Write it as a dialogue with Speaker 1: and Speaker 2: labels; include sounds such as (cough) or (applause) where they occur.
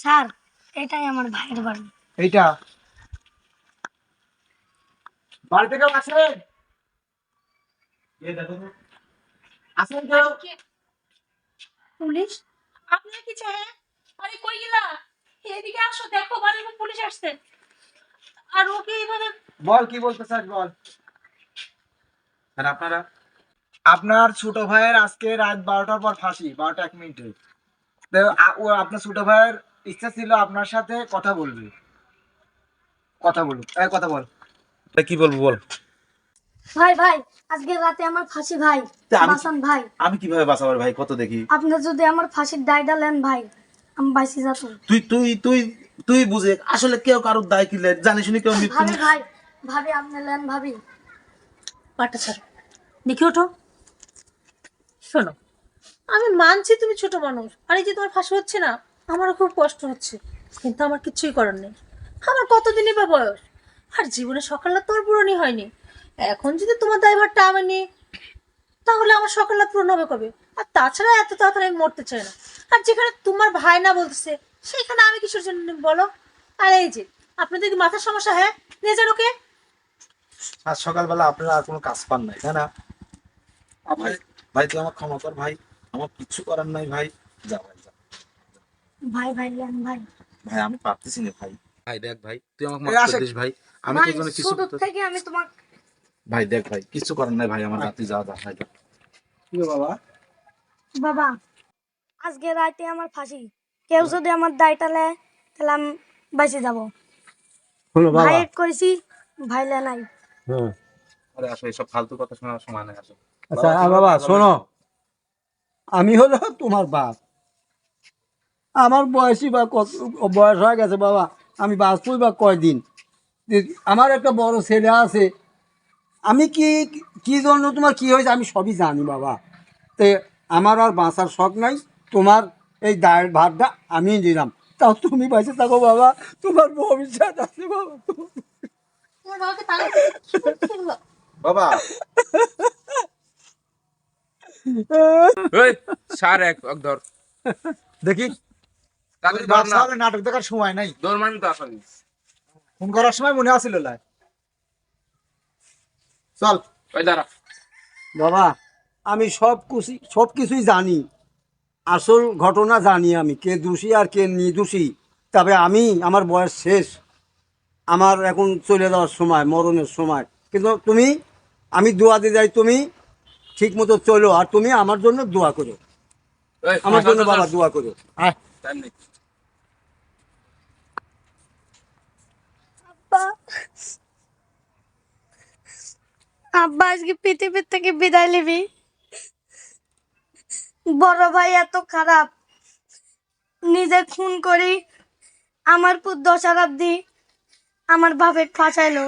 Speaker 1: Sir এটাই আমার ভাইয়ের বাড়ি।
Speaker 2: এইটা? বাড়িতে কেউ আছেন? এ দেখো তো। আছেন কেউ?
Speaker 3: পুলিশ? আপনার কি চাই আরে কই গেলা? এদিকে আসো দেখো বাড়ির পুলিশ আসছে। আর ওকে এইভাবে
Speaker 2: বল কি বলতে স্যার বল?
Speaker 4: আর আপনারা?
Speaker 2: আপনার ছোট ভাইয়ের আজকে রাত বারোটার পর ফাঁসি বারোটা এক মিনিটে। তো আপনার ছোট ভাইয়ের ইচ্ছা ছিল আপনার সাথে কথা বলবে। কথা বলুক এই কথা বল।
Speaker 4: তা কি বলব বল?
Speaker 1: ভাই ভাই আজকে রাতে আমার ফাঁসি ভাই
Speaker 4: তা আমি-
Speaker 1: বাসান ভাই।
Speaker 4: আমি কীভাবে বাঁচাবার ভাই? কত দেখি।
Speaker 1: আপনি যদি আমার ফাঁসির দায়টা নেন ভাই আমি বাইসি যাত
Speaker 4: তুই তুই তুই তুই বুঝে আসলে কেউ কারোর দায় কি লে- জানি শুনি কেউ মৃত্যু
Speaker 1: ভাবি ভাই ভাবি আপনি নেন ভাবি।
Speaker 3: পাটা ছাড়ো। দেখি ওঠো। শোনো আমি মানছি তুমি ছোট মানুষ আর এই যে তোমার ফাঁসি হচ্ছে না আমারও খুব কষ্ট হচ্ছে কিন্তু আমার কিছুই করার নেই। আমার কতদিনই বা বয়স? আর জীবনে সকালটা তোর পূরণই হয়নি। এখন যদি তোমার দায়ভারটা আমি নিই তাহলে আমার সকালটা পূরণ হবে কবে? আর তাছাড়া এত তাড়াতাড়ি আমি মরতে চাই না। আর যেখানে তোমার ভাই না বলতেছে সেখানে আমি কিসের জন্য বলো? আর এই যে আপনাদের কি মাথার সমস্যা হ্যাঁ? নিয়ে যান ওকে।
Speaker 4: আজ সকালবেলা আপনারা আর কোনো কাজ পান নাই তাই না? ভাই ভাই তুই আমার ক্ষমা কর ভাই। আমার কিচ্ছু করার নাই ভাই। যা ভাই।
Speaker 1: ভাই ভাই নেন ভাই।
Speaker 4: ভাই আমি পারতেছি না ভাই। ভাই দেখ ভাই তুই আমাকে মাফ করে দিস ভাই। আমি
Speaker 1: ভাই
Speaker 4: তোর জন্য কিছু
Speaker 1: থেকে আমি তোমাকে
Speaker 4: ভাই দেখ ভাই কিছু করার নাই ভাই আমার রাতে যা যা ভাই
Speaker 2: কি বাবা?
Speaker 1: বাবা আজকে রাতে আমার ফাঁসি। কেউ যদি আমার দায়টা নেয় তাহলে আমি বাইসে যাব।
Speaker 5: শোনো বাবা।
Speaker 1: ভাই কইছি ভাই লে নাই।
Speaker 5: হ্যাঁ
Speaker 4: আরে আসো এইসব ফালতু কথা শোনার সময় নেই আসো।
Speaker 5: আচ্ছা বাবা শোনো। আমি হলো তোমার বাপ। আমার বয়সী বা কত বয়স হয়ে গেছে বাবা আমি বাঁচবই বা কয়দিন? আমার একটা বড় ছেলে আছে আমি কি কি জন্য তোমার কি হয়েছে আমি সবই জানি বাবা। তে আমার আর বাঁচার শখ নাই তোমার এই দায়ের ভাতটা আমি দিলাম তাও তুমি বেঁচে থাকো বাবা তোমার ভবিষ্যৎ আছে বাবা?
Speaker 4: বাবা। (laughs)
Speaker 6: সার এক এক ধর।
Speaker 2: দেখি। নাটক দেখার সময় নাই।
Speaker 6: তো
Speaker 2: ফোন করার সময় মনে চল।
Speaker 6: ওই দাঁড়া।
Speaker 5: বাবা আমি সব সব কিছুই জানি। আসল ঘটনা জানি আমি কে দোষী আর কে নির্দোষী। তবে আমি আমার বয়স শেষ। আমার এখন চলে যাওয়ার সময় মরণের সময়। কিন্তু তুমি আমি দোয়া দিয়ে যাই তুমি ঠিক মতো চলো আর তুমি আমার জন্য দোয়া করো। আমার জন্য
Speaker 6: চল, চল,
Speaker 5: বাবা দোয়া করো।
Speaker 2: আয়।
Speaker 6: টাইম নেই।
Speaker 1: আব্বা, আজকে পৃথিবীর থেকে বিদায় নিবি। বড় ভাই এত খারাপ। নিজে খুন করি, আমার পুত দশারাব দি, আমার বাপে ফাঁসাইলো।